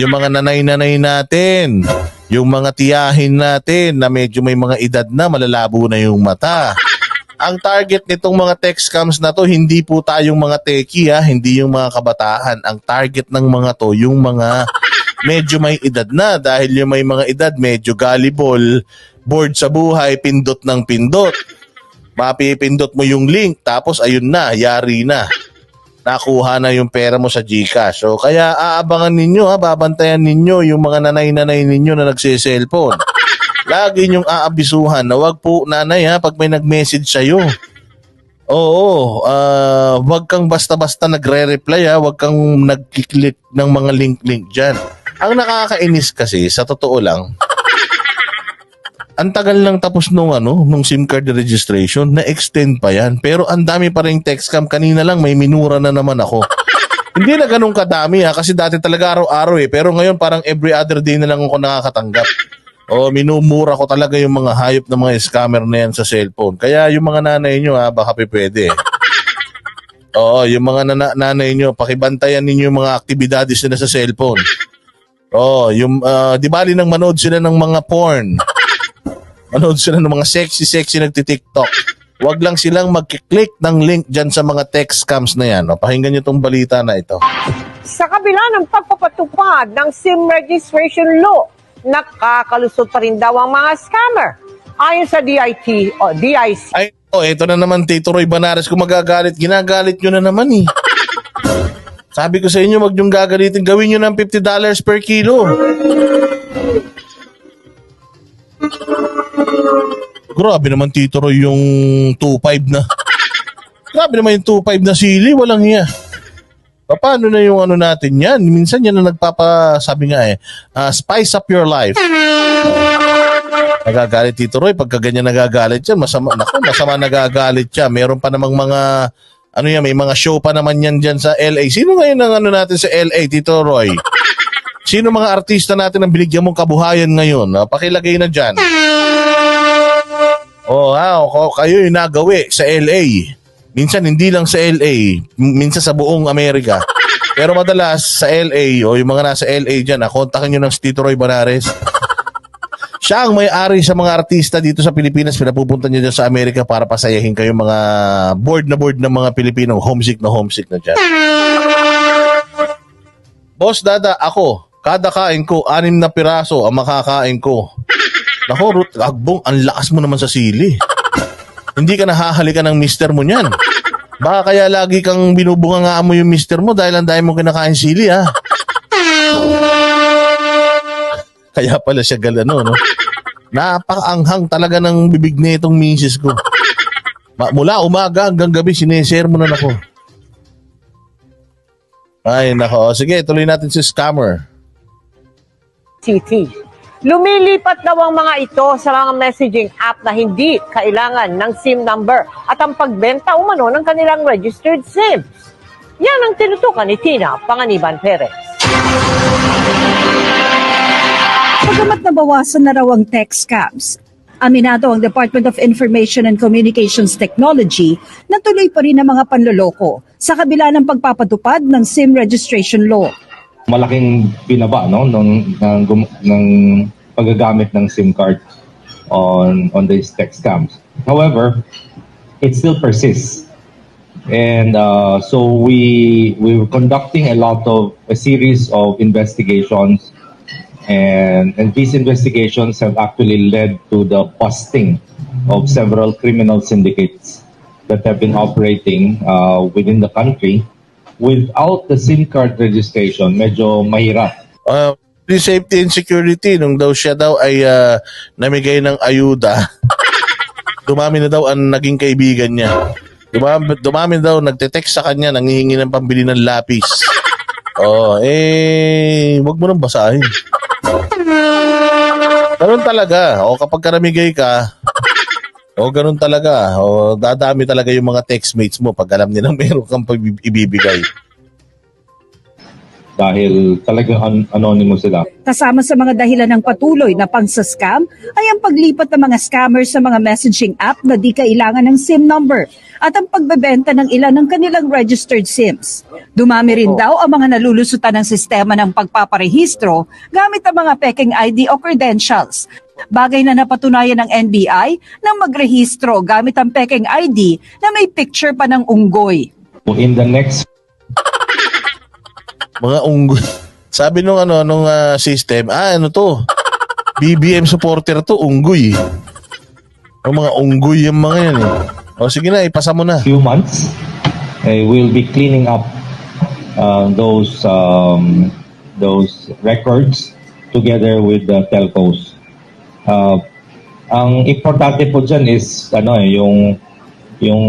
yung mga nanay-nanay natin, yung mga tiyahin natin na medyo may mga edad na, malalabo na yung mata. Ang target nitong mga tech scams na to, hindi po tayong mga techie ha, hindi yung mga kabataan. Ang target ng mga to, yung mga medyo may edad na dahil yung may mga edad medyo gullible, bored sa buhay, pindot ng pindot. Mapipindot mo yung link, tapos ayun na, yari na. Nakuha na yung pera mo sa Gcash. So, kaya aabangan ninyo, ha, babantayan ninyo yung mga nanay-nanay ninyo na nagsiselfone. Lagi nyong aabisuhan na wag po nanay ha pag may nag-message sa'yo. Oo, ah wag kang basta-basta nagre-reply ha, wag kang nag-click ng mga link-link dyan. Ang nakakainis kasi, sa totoo lang, ang tagal lang tapos nung ano, nung SIM card registration, na-extend pa yan. Pero ang dami pa rin text scam. Kanina lang may minura na naman ako. Hindi na ganun kadami ha, kasi dati talaga araw-araw eh. Pero ngayon parang every other day na lang ako nakakatanggap. O minumura ko talaga yung mga hayop ng mga scammer na yan sa cellphone. Kaya yung mga nanay nyo ha, baka pwede. Oo, yung mga nana- nanay nyo, pakibantayan ninyo yung mga aktibidades nila sa cellphone. Oo, yung, ah, di bali nang manood sila ng mga porn. Manood sila ng mga sexy-sexy nagti-tiktok. Huwag lang silang mag-click ng link dyan sa mga text scams na yan. O, pakinggan nyo tong balita na ito. Sa kabila ng pagpapatupad ng SIM registration law, nakakalusot pa rin daw ang mga scammer. Ayon sa DIT o DIC, Ay, oh, ito na naman Tito Roy Banares kung magagalit. Ginagalit nyo na naman eh. Sabi ko sa inyo, wag nyong gagalitin. Gawin nyo ng $50 per kilo. Grabe naman Tito Roy yung 2.5 na. Grabe naman yung 2.5 na sili. Walang hiya. Paano na yung ano natin yan? Minsan yan na nagpapa, sabi nga eh, ah, spice up your life. Nagagalit Tito Roy, pagka ganyan nagagalit yan, masama, naku, masama nagagalit siya. Meron pa namang mga, ano yan, may mga show pa naman yan dyan sa LA. Sino ngayon ang ano natin sa LA, Tito Roy? Sino mga artista natin ang binigyan mong kabuhayan ngayon? Ah, pakilagay na dyan. Oh, ha, kayo yung nagawi sa LA. Minsan hindi lang sa LA, minsan sa buong Amerika. Pero madalas sa LA o yung mga nasa LA dyan, ah, kontakin nyo ng Tito Roy Banares. Siya ang may-ari sa mga artista dito sa Pilipinas. Pinapupunta niya dyan sa Amerika para pasayahin kayo mga board na board ng mga Pilipino. Homesick na homesick na dyan. Boss Dada, ako, kada kain ko, anim na piraso ang makakain ko. Nako, Ruth, agbong, ang lakas mo naman sa sili. Hindi ka nahahalikan ng mister mo niyan. Baka kaya lagi kang binubunga mo yung mister mo dahil ang dahil mo kinakain sili, ha? Kaya pala siya galano, no? Napakaanghang talaga ng bibig na itong misis ko. Mula umaga hanggang gabi, sineshare mo na ako. Ay, nako. Sige, tuloy natin si scammer. CT. Lumilipat daw ang mga ito sa mga messaging app na hindi kailangan ng SIM number at ang pagbenta umano ng kanilang registered SIMs. Yan ang tinutukan ni Tina Panganiban Perez. Pagamat nabawasan na raw ang tech scams, aminado ang Department of Information and Communications Technology na tuloy pa rin ang mga panloloko sa kabila ng pagpapatupad ng SIM registration law. Malaking binaba no ng ng, ng paggagamit ng SIM card on on these tech scams. However, it still persists. And uh, so we we were conducting a lot of a series of investigations and and these investigations have actually led to the busting of several criminal syndicates that have been operating uh, within the country without the SIM card registration, medyo mahirap. uh, safety and security nung daw siya daw ay ah, namigay ng ayuda dumami na daw ang naging kaibigan niya. Dumami, dumami daw nagte-text sa kanya nanghihingi ng pambili ng lapis. Oh eh wag mo nang basahin. Ganun talaga. O kapag ka namigay ka o ganun talaga o dadami talaga yung mga textmates mo pag alam nilang meron kang ibibigay dahil talagang an- anonymous sila. Kasama sa mga dahilan ng patuloy na pang-scam ay ang paglipat ng mga scammers sa mga messaging app na di kailangan ng SIM number at ang pagbebenta ng ilan ng kanilang registered SIMs. Dumami rin daw ang mga nalulusutan ng sistema ng pagpaparehistro gamit ang mga peking ID o credentials. Bagay na napatunayan ng NBI nang magrehistro gamit ang peking ID na may picture pa ng unggoy. In the next Mga unggoy. Sabi nung ano, nung ah, system, ah, ano to? BBM supporter to, unggoy. Ang mga unggoy yung mga yan eh. O sige na, ipasa mo na. few months, eh, we'll be cleaning up uh, those um, those records together with the telcos. Uh, ang importante po dyan is ano eh, yung yung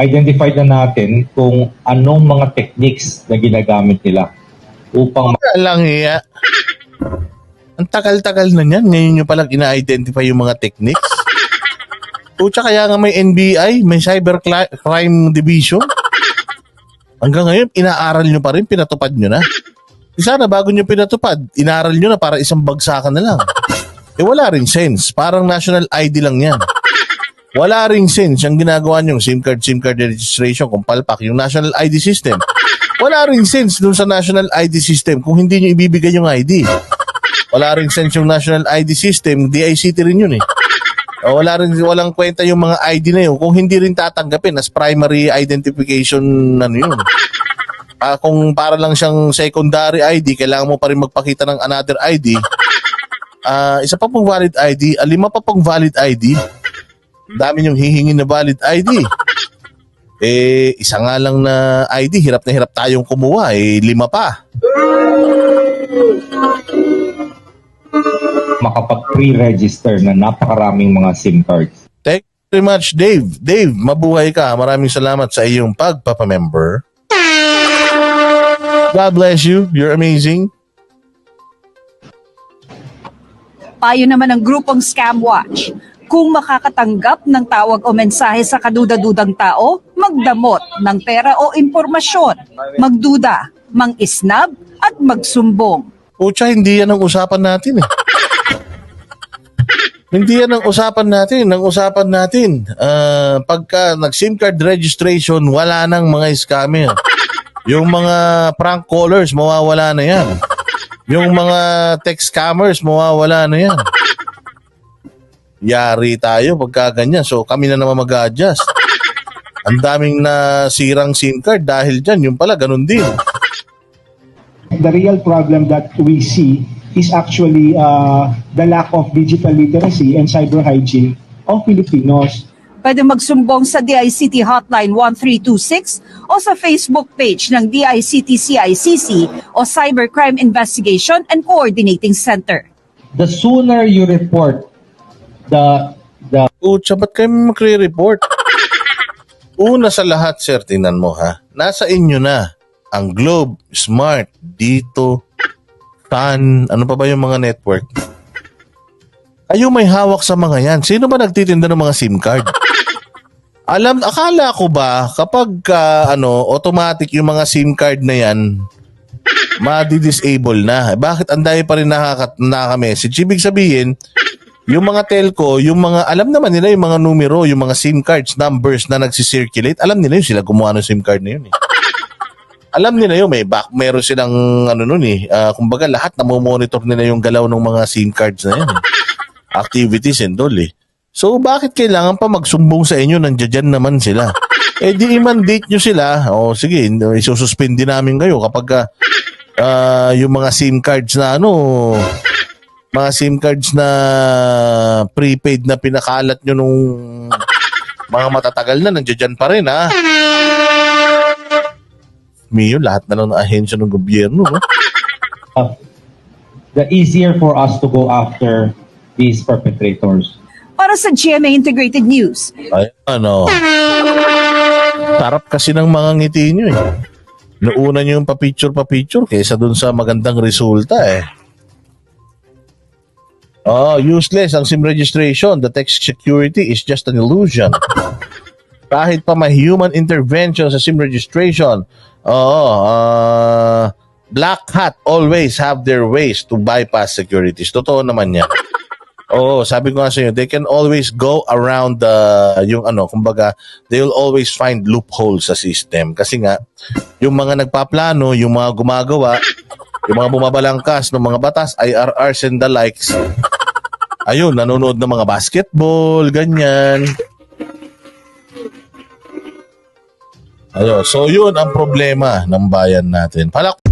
identified na natin kung anong mga techniques na ginagamit nila upang Wala lang iya. Ang tagal-tagal na niyan. Ngayon nyo palang ina-identify yung mga techniques. Pucha, kaya nga may NBI, may Cyber Cli- Crime Division. Hanggang ngayon, inaaral nyo pa rin, pinatupad nyo na. Eh, Sana bago nyo pinatupad, inaaral nyo na para isang bagsakan na lang. Eh wala rin sense. Parang national ID lang yan. Wala ring sense ang ginagawa nyo, SIM card, SIM card registration, kung palpak, yung national ID system. Wala ring sense dun sa national ID system kung hindi nyo ibibigay yung ID. Wala ring sense yung national ID system, DICT rin yun eh. O, wala rin, walang kwenta yung mga ID na yun kung hindi rin tatanggapin as primary identification ano yun. Ah, kung para lang siyang secondary ID, kailangan mo pa rin magpakita ng another ID. Ah, isa pa pong valid ID, ah, lima pa pong valid ID. Dami yung hihingin na valid ID. Eh, isa nga lang na ID, hirap na hirap tayong kumuha, eh, lima pa. makapag-pre-register na napakaraming mga SIM cards. Thank you very much, Dave. Dave, mabuhay ka. Maraming salamat sa iyong pagpapamember. God bless you. You're amazing. Payo naman ng grupong Scam Watch. Kung makakatanggap ng tawag o mensahe sa kaduda-dudang tao, magdamot ng pera o impormasyon, magduda, mang-isnab at magsumbong. Pucha, hindi yan ang usapan natin eh. hindi yan ang usapan natin. Ang usapan natin, ah, pagka nag-SIM card registration, wala nang mga scammer. Yung mga prank callers, mawawala na yan. Yung mga text scammers, mawawala na yan. Yari tayo pagka ganyan. So kami na naman mag-adjust. Ang daming nasirang SIM card dahil dyan. Yung pala, ganun din. the real problem that we see is actually uh, the lack of digital literacy and cyber hygiene of Filipinos. Pwede magsumbong sa DICT Hotline 1326 o sa Facebook page ng DICT-CICC o Cybercrime Investigation and Coordinating Center. The sooner you report the the Pucha, ba't kayo magre-report? Una sa lahat, sir, tingnan mo ha. Nasa inyo na ang Globe, Smart, Dito, Tan, ano pa ba yung mga network? Kayo may hawak sa mga yan. Sino ba nagtitinda ng mga SIM card? Alam, akala ko ba kapag ka, ano, automatic yung mga SIM card na yan, ma-disable na. Bakit ang pa rin nakaka- nakaka-message? Ibig sabihin, yung mga telco, yung mga, alam naman nila yung mga numero, yung mga SIM cards, numbers na nagsisirculate, alam nila yun sila gumawa ng SIM card na yun eh. Alam nila yun, may back, meron silang ano nun eh, ah, kumbaga lahat na monitor nila yung galaw ng mga SIM cards na yun eh. Activities and all eh. So bakit kailangan pa magsumbong sa inyo nandiyan naman sila? Eh di i-mandate nyo sila. O sige, isususpend din namin kayo kapag ah, yung mga SIM cards na ano, mga SIM cards na prepaid na pinakalat nyo nung mga matatagal na, nandiyan pa rin ha. Mio, lahat na lang ng ahensya ng gobyerno. No? uh, the easier for us to go after these perpetrators. Para sa GMA Integrated News, Ay, ano. Sarap kasi ng mga ngiti nyo eh. Nauna nyo yung pa-picture pa-picture kaysa dun sa magandang resulta eh. Oh, useless ang SIM registration. The text security is just an illusion. Kahit pa may human intervention sa SIM registration, oo, ah, black hat always have their ways to bypass securities. Totoo naman yan. Oo, sabi ko nga sa inyo, they can always go around the, yung ano, kumbaga, they will always find loopholes sa system. Kasi nga, yung mga nagpaplano, yung mga gumagawa, yung mga bumabalangkas ng mga batas, IRRs and the likes, ayun, nanonood ng mga basketball, ganyan. Ayun, so yun ang problema ng bayan natin. Palak